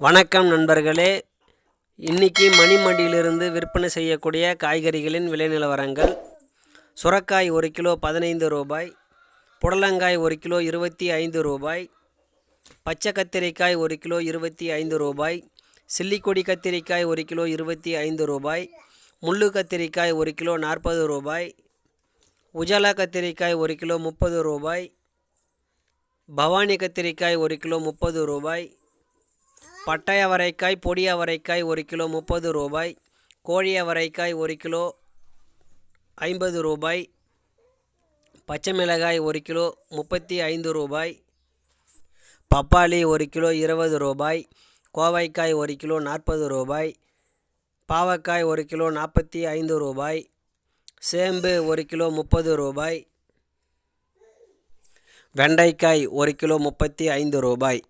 வணக்கம் நண்பர்களே. இன்னைக்கு மணிமண்டியிலிருந்து விற்பனை செய்யக்கூடிய காய்கறிகளின் விலை நிலவரங்கள். சுரக்காய் ஒரு கிலோ பதினைந்து ரூபாய் புடலங்காய் ஒரு கிலோ இருபத்தி ஐந்து ரூபாய் பச்சை கத்திரிக்காய் ஒரு கிலோ இருபத்தி ஐந்து ரூபாய் சில்லிக்கொடி கத்திரிக்காய் ஒரு கிலோ இருபத்தி ஐந்து ரூபாய் முள்ளு கத்திரிக்காய் ஒரு கிலோ நாற்பது ரூபாய் உஜாலா கத்திரிக்காய் ஒரு கிலோ முப்பது ரூபாய் பவானி கத்திரிக்காய் ஒரு கிலோ முப்பது ரூபாய் பட்டை அவரைக்காய் பொடி அவரைக்காய் ஒரு கிலோ முப்பது ரூபாய் கோழி அவரைக்காய் ஒரு கிலோ ஐம்பது ரூபாய் பச்சை மிளகாய் ஒரு கிலோ முப்பத்தி ஐந்து ரூபாய் பப்பாளி ஒரு கிலோ இருபது ரூபாய் கோவைக்காய் ஒரு கிலோ நாற்பது ரூபாய் பாவக்காய் ஒரு கிலோ நாற்பத்தி ஐந்து ரூபாய் சேம்பு ஒரு கிலோ முப்பது ரூபாய் வெண்டைக்காய் ஒரு கிலோ முப்பத்தி ஐந்து ரூபாய்.